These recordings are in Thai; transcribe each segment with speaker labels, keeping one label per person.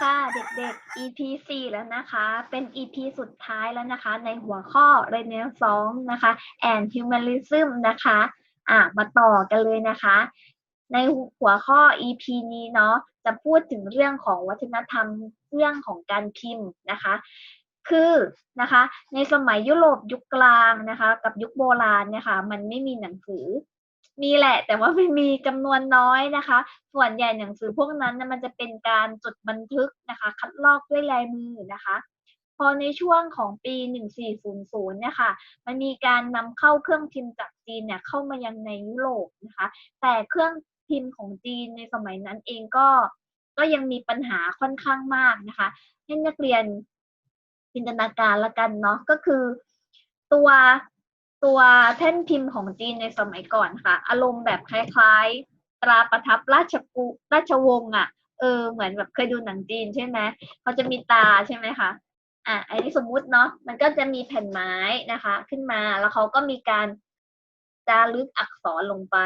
Speaker 1: ค่ะเด็กๆ EP 4แล้วนะคะ เป็น EP สุดท้ายแล้วนะคะ ในหัวข้อ Renaissance นะคะ and Humanism นะคะ อะ มาต่อกันเลยนะคะ ในหัวข้อ EP นี้เนาะ จะพูดถึงเรื่องของวัฒนธรรม เรื่องของการพิมพ์นะคะ คือนะคะ ในสมัยยุโรปยุคกลางนะคะ กับยุคโบราณนี่ยค่ะมันไม่มีหนังสือ มีแหละ แต่ว่ามันมีจำนวนน้อยนะคะ ส่วนใหญ่หนังสือพวกนั้นนะมันจะเป็นการจดบันทึกนะคะ คัดลอกด้วยลายมือนะคะ พอในช่วงของปี 1400นี่ยค่ะมันมีการนำเข้าเครื่องพิมพ์จากจีนเนี่ยเข้ามายังในยุโรปนะคะ แต่เครื่องพิมพ์ของจีนในสมัยนั้นเองก็ก็ยังมีปัญหาค่อนข้างมากนะคะให้นักเรียนจินตนาการละกันเนาะก็คือตัว ตัวแท่นพิมพ์ของจีนในสมัยก่อนค่ะ อารมณ์แบบคล้ายๆ ตราประทับราชกุราชวงศ์อะ เออ เหมือนแบบเคยดูหนังจีนใช่ไหมเขาจะมีตาใช่ไหมคะอะอันนี้สมมุติเนาะมันก็จะมีแผ่นไม้นะคะ ขึ้นมาแล้วเขาก็มีการจารึกอักษรลงไป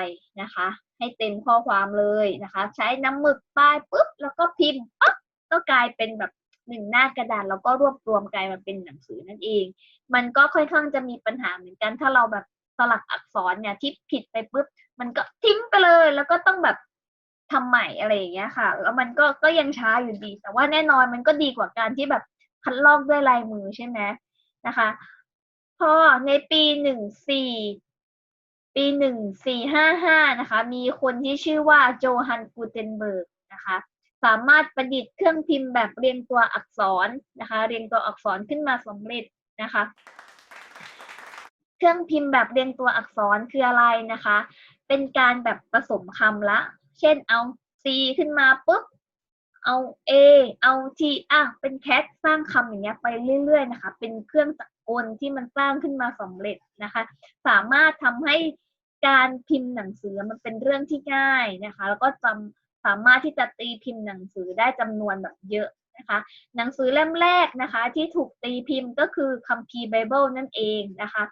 Speaker 1: นะคะ ให้เต็มข้อความเลยนะคะ ใช้น้ำหมึกป้ายปุ๊บแล้วก็พิมพ์ปั๊บก็กลายเป็นแบบ หนึ่งหน้ากระดาษแล้วก็รวบรวมกลายมาเป็นหนังสือนั่นเอง มันก็ค่อนข้างจะมีปัญหาเหมือนกันถ้าเราแบบสลักอักษรเนี่ยที่ผิดไปปุ๊บมันก็ทิ้งไปเลย แล้วก็ต้องแบบทำใหม่อะไรอย่างเงี้ยค่ะ แล้วมันก็ก็ยังช้าอยู่ดี แต่ว่าแน่นอนมันก็ดีกว่าการที่แบบคัดลอกด้วยลายมือใช่ไหมนะคะพอในปีหนึ่งสี่ปีหนึ่งสี่ห้าห้านะคะ มีคนที่ชื่อว่าโจฮันกูเทนเบิร์กนะคะ สามารถประดิษฐ์เครื่องพิมพ์แบบเรียงตัวอักษรนะคะ เรียงตัวอักษรขึ้นมาสำเร็จนะคะ เครื่องพิมพ์แบบเรียงตัวอักษรคืออะไรนะคะ เป็นการแบบผสมคำละ เช่นเอา C ขึ้นมาปุ๊บเอา A เอา T อะเป็นแคทสร้างคำอย่างเงี้ยไปเรื่อยๆนะคะ เป็นเครื่องจักรกลที่มันสร้างขึ้นมาสำเร็จนะคะ สามารถทำให้การพิมพ์หนังสือมันเป็นเรื่องที่ง่ายนะคะ แล้วก็จำ สามารถที่จะตีพิมพ์หนังสือได้จำนวนแบบเยอะนะคะหนังสือเล่มแรกนะคะที่ถูกตีพิมพ์ก็คือคัมภีร์ไบเบิลนั่นเองนะคะ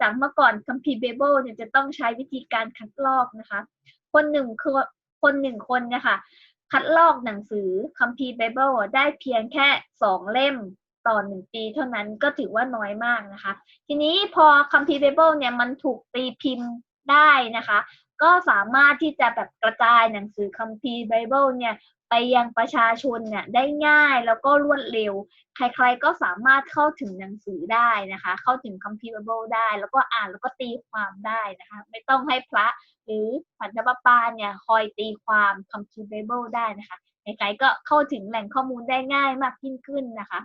Speaker 1: จากเมื่อก่อนคัมภีร์ไบเบิลเนี่ยจะต้องใช้วิธีการคัดลอกนะคะ คนหนึ่งคือคนหนึ่งคนเนี่ยค่ะคัดลอกหนังสือคัมภีร์ไบเบิลได้เพียงแค่สองเล่มต่อหนึ่งปีเท่านั้นก็ถือว่าน้อยมากนะคะ ทีนี้พอคัมภีร์ไบเบิลเนี่ยมันถูกตีพิมพ์ได้นะคะ ก็สามารถที่จะแบบกระจายหนังสือคัมภีร์ไบเบิลเนี่ยไปยังประชาชนเนี่ยได้ง่ายแล้วก็รวดเร็ว ใครๆก็สามารถเข้าถึงหนังสือได้นะคะ เข้าถึงคัมภีร์ไบเบิลได้ แล้วก็อ่านแล้วก็ตีความได้นะคะ ไม่ต้องให้พระหรือผันธปปาเนี่ยคอยตีความคัมภีร์ไบเบิลได้นะคะ ใครๆก็เข้าถึงแหล่งข้อมูลได้ง่ายมากยิ่งขึ้นนะคะ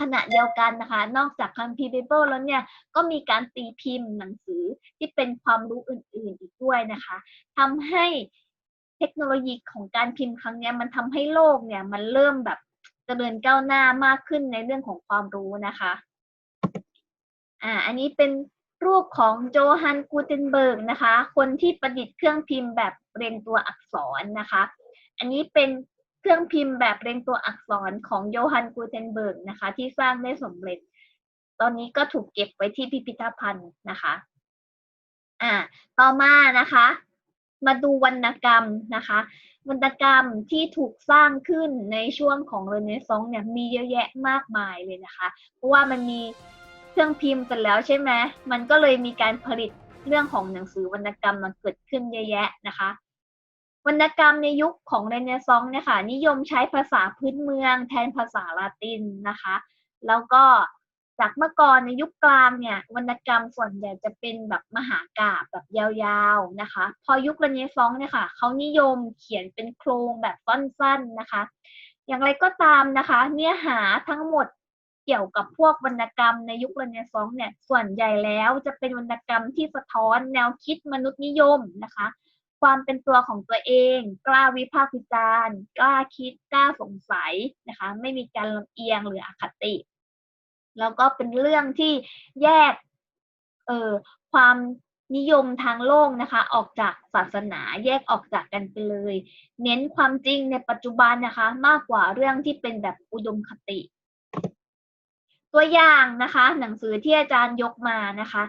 Speaker 1: ขณะเดียวกันนะคะ นอกจากคัมภีร์ไบเบิลแล้วเนี่ยก็มีการตีพิมพ์หนังสือที่เป็นความรู้อื่นๆอีกด้วยนะคะทำให้เทคโนโลยีของการพิมพ์ครั้งนี้มันทำให้โลกเนี่ยมันเริ่มแบบเจริญก้าวหน้ามากขึ้นในเรื่องของความรู้นะคะอ่าอันนี้เป็นรูปของโจฮันกูเทนเบิร์กนะคะ คนที่ประดิษฐ์เครื่องพิมพ์แบบเรียงตัวอักษรนะคะ อันนี้เป็น เครื่องพิมพ์แบบเรียงตัวอักษรของโยฮันกูเทนเบิร์กนะคะ ที่สร้างได้สำเร็จ ตอนนี้ก็ถูกเก็บไว้ที่พิพิธภัณฑ์นะคะอ่าต่อมานะคะ มาดูวรรณกรรมนะคะ วรรณกรรมที่ถูกสร้างขึ้นในช่วงของเรเนซองส์เนี่ยมีเยอะแยะมากมายเลยนะคะ เพราะว่ามันมีเครื่องพิมพ์เสร็จแล้วใช่ไหมมันก็เลยมีการผลิตเรื่องของหนังสือวรรณกรรมมันเกิดขึ้นเยอะแยะนะคะ วรรณกรรมในยุคของเรเนซองส์เนี่ยค่ะนิยมใช้ภาษาพื้นเมืองแทนภาษาลาตินนะคะ แล้วก็จากเมื่อก่อนในยุคกลางเนี่ยวรรณกรรมส่วนใหญ่จะเป็นแบบมหากาพย์แบบยาวๆนะคะ พอยุคเรเนซองส์เนี่ยค่ะเขานิยมเขียนเป็นโครงแบบสั้นๆนะคะ อย่างไรก็ตามนะคะ เนื้อหาทั้งหมดเกี่ยวกับพวกวรรณกรรมในยุคเรเนซองส์เนี่ยส่วนใหญ่แล้วจะเป็นวรรณกรรมที่สะท้อนแนวคิดมนุษยนิยมนะคะ ความเป็นตัวของตัวเอง กล้าวิพากษ์วิจารณ์กล้าคิดกล้าสงสัยนะคะ ไม่มีการลำเอียงหรืออคติ แล้วก็เป็นเรื่องที่แยกเอ่อความนิยมทางโลกนะคะ ออกจากศาสนาแยกออกจากกันไปเลย เน้นความจริงในปัจจุบันนะคะ มากกว่าเรื่องที่เป็นแบบอุดมคติ ตัวอย่างนะคะ หนังสือที่อาจารย์ยกมานะคะ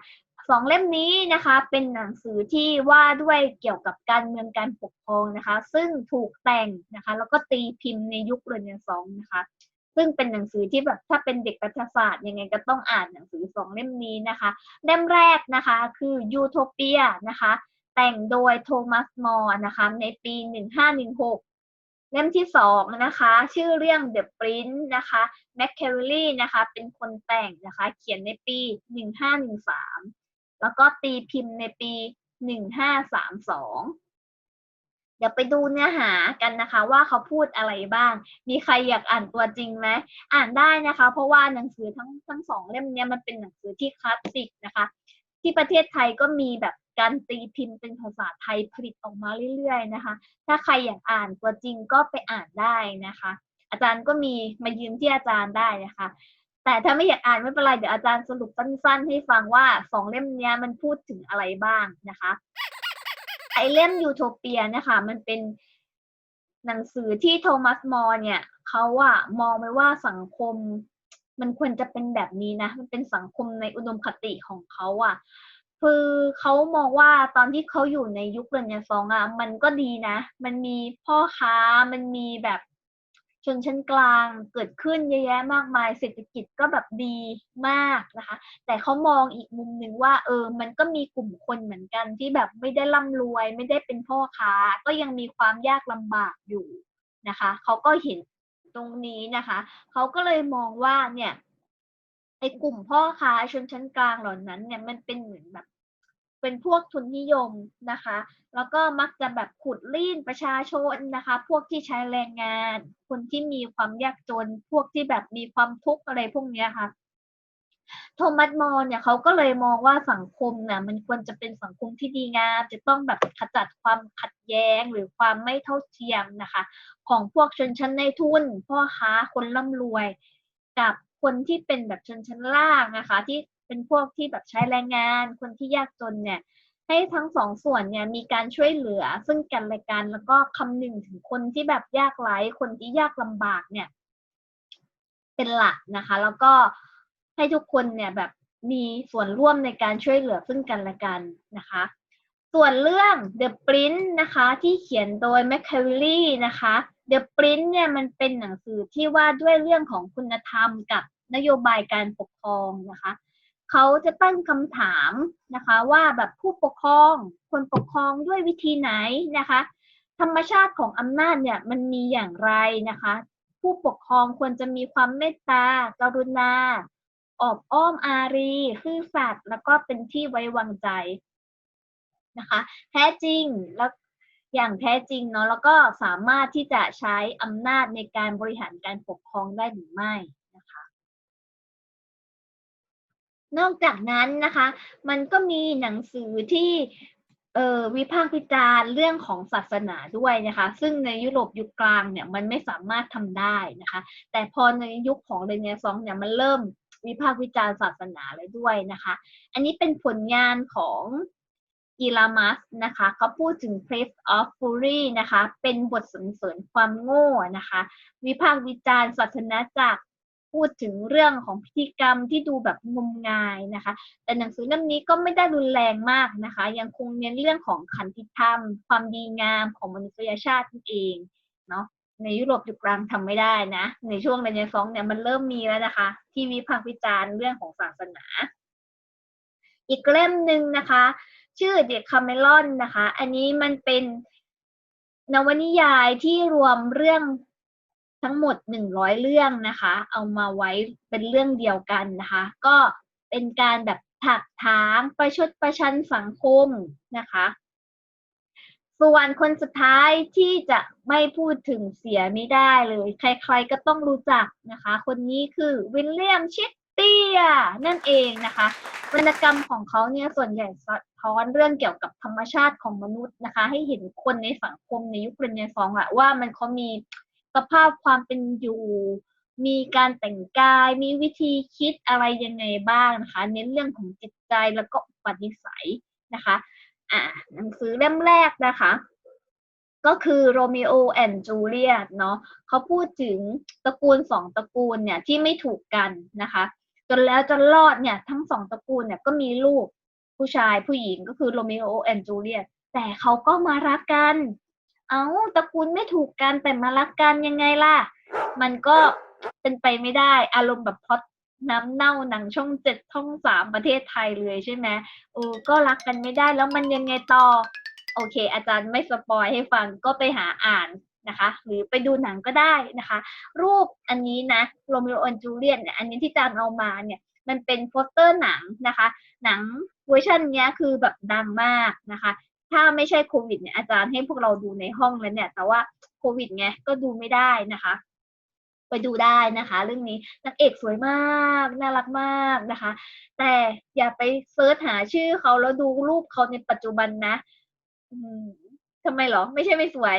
Speaker 1: สองเล่มนี้นะคะ เป็นหนังสือที่ว่าด้วยเกี่ยวกับการเมืองการปกครองนะคะ ซึ่งถูกแต่งนะคะ แล้วก็ตีพิมพ์ในยุคเรเนซองส์นะคะ ซึ่งเป็นหนังสือที่แบบถ้าเป็นเด็กประวัติศาสตร์ยังไงก็ต้องอ่านหนังสือสองเล่มนี้นะคะ เล่มแรกนะคะคือยูโทเปียนะคะ แต่งโดยโทมัสมอร์นะคะ ในปี 1516เล่มที่สองนะคะ ชื่อเรื่อง The Prince นะคะแมคเคเรลลี่นะคะ เป็นคนแต่งนะคะ เขียนในปี 1513 แล้วก็ตีพิมพ์ในปี 1532 เดี๋ยวไปดูเนื้อหากันนะคะว่าเขาพูดอะไรบ้าง มีใครอยากอ่านตัวจริงไหมอ่านได้นะคะ เพราะว่าหนังสือทั้งทั้งสองเล่มเนี้ยมันเป็นหนังสือที่คลาสสิกนะคะ ที่ประเทศไทยก็มีแบบการตีพิมพ์เป็นภาษาไทยผลิตออกมาเรื่อยๆนะคะ ถ้าใครอยากอ่านตัวจริงก็ไปอ่านได้นะคะ อาจารย์ก็มีมายืมที่อาจารย์ได้นะคะ แต่ถ้าไม่อยากอ่านไม่เป็นไร เดี๋ยวอาจารย์สรุปสั้นๆ ให้ฟังว่าสองเล่มนี้มันพูดถึงอะไรบ้างนะคะ ไอเล่มยูโทเปียเนี่ยค่ะมันเป็นหนังสือที่โทมัสมอร์เนี่ยเขาอะมองไปว่าสังคมมันควรจะเป็นแบบนี้นะ มันเป็นสังคมในอุดมคติของเขาอะคือเขามองว่าตอนที่เขาอยู่ในยุคเรเนซองส์อะมันก็ดีนะ มันมีพ่อค้ามันมีแบบ ชนชั้นกลางเกิดขึ้นเยอะแยะมากมาย เศรษฐกิจก็แบบดีมากนะคะ แต่เขามองอีกมุมหนึ่งว่า เออ มันก็มีกลุ่มคนเหมือนกันที่แบบไม่ได้ร่ำรวย ไม่ได้เป็นพ่อค้า ก็ยังมีความยากลำบากอยู่นะคะเขาก็เห็นตรงนี้นะคะเขาก็เลยมองว่าเนี่ยไอ้กลุ่มพ่อค้าชนชั้นกลางเหล่านั้นเนี่ยมันเป็นเหมือนแบบ เป็นพวกทุนนิยมนะคะ แล้วก็มักจะแบบขุดลีนประชาชนนะคะ พวกที่ใช้แรงงาน คนที่มีความยากจน พวกที่แบบมีความทุกข์อะไรพวกนี้ค่ะ โทมัสมอรเนี่ยเขาก็เลยมองว่าสังคมเนี่ยมันควรจะเป็นสังคมที่ดีงาม จะต้องแบบขจัดความขัดแย้งหรือความไม่เท่าเทียมนะคะ ของพวกชนชั้นในทุน พ่อค้าคนร่ำรวย กับคนที่เป็นแบบชนชั้นล่างนะคะ ที่ เป็นพวกที่แบบใช้แรงงาน คนที่ยากจนเนี่ยให้ทั้งสองส่วนเนี่ยมีการช่วยเหลือซึ่งกันและกันแล้วก็คำนึงถึงคนที่แบบยากไร้คนที่ยากลำบากเนี่ย เป็นหลักนะคะ แล้วก็ให้ทุกคนเนี่ยแบบมีส่วนร่วมในการช่วยเหลือซึ่งกันและกันนะคะ ส่วนเรื่อง The Prince นะคะที่เขียนโดย m c c a v i l l y นะคะ The Prince เนี่ยมันเป็นหนังสือที่ว่าด้วยเรื่องของคุณธรรมกับนโยบายการปกครองนะคะ เขาจะตั้งคำถามนะคะ ว่าแบบผู้ปกครองควรปกครองด้วยวิธีไหนนะคะ ธรรมชาติของอำนาจเนี่ยมันมีอย่างไรนะคะ ผู้ปกครองควรจะมีความเมตตา กรุณา ออบอ้อมอารีซื่อสัตย์แล้วก็เป็นที่ไว้วางใจนะคะ แท้จริงแล้วอย่างแท้จริงเนาะแล้วก็สามารถที่จะใช้อำนาจในการบริหารการปกครองได้หรือไม่ นอกจากนั้นนะคะ มันก็มีหนังสือที่เอ่อวิพากษ์วิจารณ์เรื่องของศาสนาด้วยนะคะ ซึ่งในยุโรปยุคกลางเนี่ยมันไม่สามารถทำได้นะคะ แต่พอในยุคของเรเนซองส์เนี่ยมันเริ่มวิพากษ์วิจารณ์ศาสนาเลยด้วยนะคะ อันนี้เป็นผลงานของอีลามัสนะคะเขาพูดถึง Place of Fury นะคะ เป็นบทสรรเสริญความโง่นะคะ วิพากษ์วิจารณ์ศาสนาจัก พูดถึงเรื่องของพิธีกรรมที่ดูแบบงมงายนะคะ แต่หนังสือเล่มนี้ก็ไม่ได้รุนแรงมากนะคะ ยังคงเน้นเรื่องของขันติธรรม ความดีงามของมนุษยชาตินั่นเองเนาะในยุโรปยุคกลางทำไม่ได้นะ ในช่วงเรเนซองส์เนี่ยมันเริ่มมีแล้วนะคะ ที่วิพากษ์วิจารณ์เรื่องของศาสนา อีกเล่มหนึ่งนะคะ ชื่อเด็กคาเมลอนนะคะ อันนี้มันเป็นนวนิยายที่รวมเรื่อง ทั้งหมดหนึ่งร้อยเรื่องนะคะ เอามาไว้เป็นเรื่องเดียวกันนะคะ ก็เป็นการแบบถักถางประชดประชันสังคมนะคะ ส่วนคนสุดท้ายที่จะไม่พูดถึงเสียไม่ได้เลย ใครๆก็ต้องรู้จักนะคะ คนนี้คือวิลเลียมเชกเปียนั่นเองนะคะ วรรณกรรมของเขาเนี่ยส่วนใหญ่สะท้อนเรื่องเกี่ยวกับธรรมชาติของมนุษย์นะคะ ให้เห็นคนในสังคมในยุคเรเนซองส์อะว่ามันเขามี สภาพความเป็นอยู่ มีการแต่งกาย มีวิธีคิดอะไรยังไงบ้างนะคะ เน้นเรื่องของจิตใจแล้วก็อุปนิสัยนะคะ อ่าหนังสือเล่มแรกนะคะ ก็คือโรมิโอแอนจูเลียตเนาะเขาพูดถึงตระกูลสองตระกูลเนี่ยที่ไม่ถูกกันนะคะ จนแล้วจนรอดเนี่ยทั้งสองตระกูลเนี่ยก็มีลูกผู้ชายผู้หญิงก็คือโรมิโอแอนจูเลียตแต่เขาก็มารักกัน เอาตระกูลไม่ถูกกันแต่มารักกันยังไงล่ะ มันก็เป็นไปไม่ได้ อารมณ์แบบพอดน้ำเน่าหนังช่องเจ็ดช่องสามประเทศไทยเลยใช่ไหมเออก็รักกันไม่ได้แล้วมันยังไงต่อ โอเค อาจารย์ไม่สปอยให้ฟังก็ไปหาอ่านนะคะ หรือไปดูหนังก็ได้นะคะ รูปอันนี้นะโรมิโอแอนจูเลียตเนี่ยอันนี้ที่อาจารย์เอามาเนี่ยมันเป็นโปสเตอร์หนังนะคะ หนังเวอร์ชันเนี้ยคือแบบดังมากนะคะ ถ้าไม่ใช่โควิดเนี่ยอาจารย์ให้พวกเราดูในห้องแล้วเนี่ย แต่ว่าโควิดไงก็ดูไม่ได้นะคะ ไปดูได้นะคะ เรื่องนี้นางเอกสวยมากน่ารักมากนะคะ แต่อย่าไปเซิร์ชหาชื่อเขาแล้วดูรูปเขาในปัจจุบันนะทำไมเหรอ ไม่ใช่ไม่สวย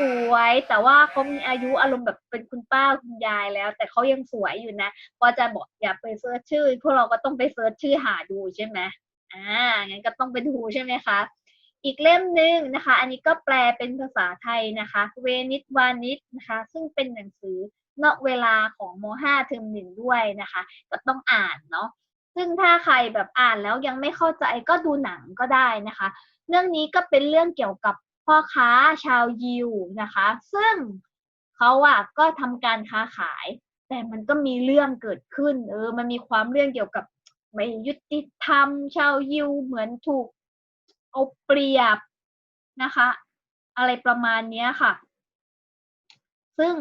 Speaker 1: สวยแต่ว่าเขามีอายุอารมณ์แบบเป็นคุณป้าคุณยายแล้ว แต่เขายังสวยอยู่นะพราะอาจารย์บอกอย่าไปเซิร์ชชื่อ พวกเราก็ต้องไปเซิร์ชชื่อหาดูใช่ไหมอ่างั้นก็ต้องไปดูใช่ไหมคะ อีกเล่มหนึ่งนะคะ อันนี้ก็แปลเป็นภาษาไทยนะคะ เวนิตวานิชนะคะ ซึ่งเป็นหนังสือนอกเวลาของม .5 เทอมหนึ่งด้วยนะคะ ก็ต้องอ่านเนาะซึ่งถ้าใครแบบอ่านแล้วยังไม่เข้าใจก็ดูหนังก็ได้นะคะ เรื่องนี้ก็เป็นเรื่องเกี่ยวกับพ่อค้าชาวยิวนะคะ ซึ่งเขาอะก็ทำการค้าขาย แต่มันก็มีเรื่องเกิดขึ้น เออ มันมีความเรื่องเกี่ยวกับไม่ยุติธรรมชาวยิวเหมือนถูก เอาเปรียบนะคะ อะไรประมาณเนี้ยค่ะ ซึ่ง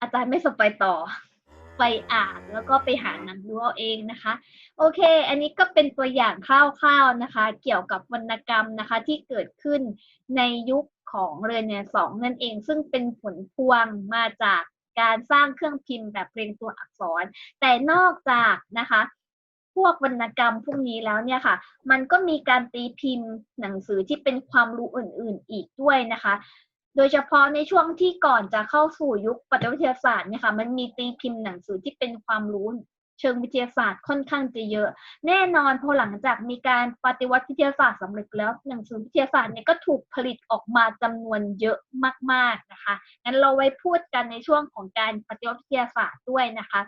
Speaker 1: อาจารย์ไม่สปต่อ ไปอ่านแล้วก็ไปหาหนังดูเอาเองนะคะ โอเค อันนี้ก็เป็นตัวอย่างคร่าวๆนะคะ เกี่ยวกับวรรณกรรมนะคะ ที่เกิดขึ้นในยุคของเรนเนซองส์นั่นเอง ซึ่งเป็นผลพวงมาจากการสร้างเครื่องพิมพ์แบบเรียงตัวอักษร แต่นอกจากนะคะ พวกวรรณกรรมพวกนี้แล้วเนี่ยค่ะ มันก็มีการตีพิมพ์หนังสือที่เป็นความรู้อื่น ๆ อีกด้วยนะคะ โดยเฉพาะในช่วงที่ก่อนจะเข้าสู่ยุคปฏิวัติศาสตร์เนี่ยค่ะ มันมีตีพิมพ์หนังสือที่เป็นความรู้เชิงวิทยาศาสตร์ค่อนข้างจะเยอะ แน่นอนพอหลังจากมีการปฏิวัติวิทยาศาสตร์สำเร็จแล้วหนังสือวิทยาศาสตร์เนี่ยก็ถูกผลิตออกมาจำนวนเยอะมาก ๆนะคะงั้นเราไว้พูดกันในช่วงของการปฏิวัติวิทยาศาสตร์ด้วยนะคะ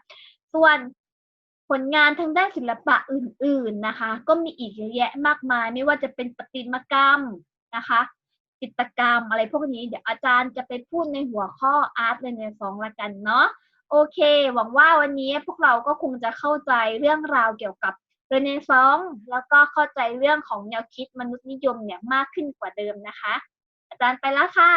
Speaker 1: ส่วน ผลงานทางด้านศิลปะอื่น ๆนะคะ ก็มีอีกเยอะแยะมากมาย ไม่ว่าจะเป็นประติมกรรมนะคะจิตรกรรมอะไรพวกนี้เดี๋ยวอาจารย์จะไปพูดในหัวข้ออาร์ตเรเนซองละกันเนาะโอเค หวังว่าวันนี้พวกเราก็คงจะเข้าใจเรื่องราวเกี่ยวกับเรเนซองส์แล้วก็เข้าใจเรื่องของแนวคิดมนุษยนิยมเนี่ยมากขึ้นกว่าเดิมนะคะ อาจารย์ไปแล้วค่ะ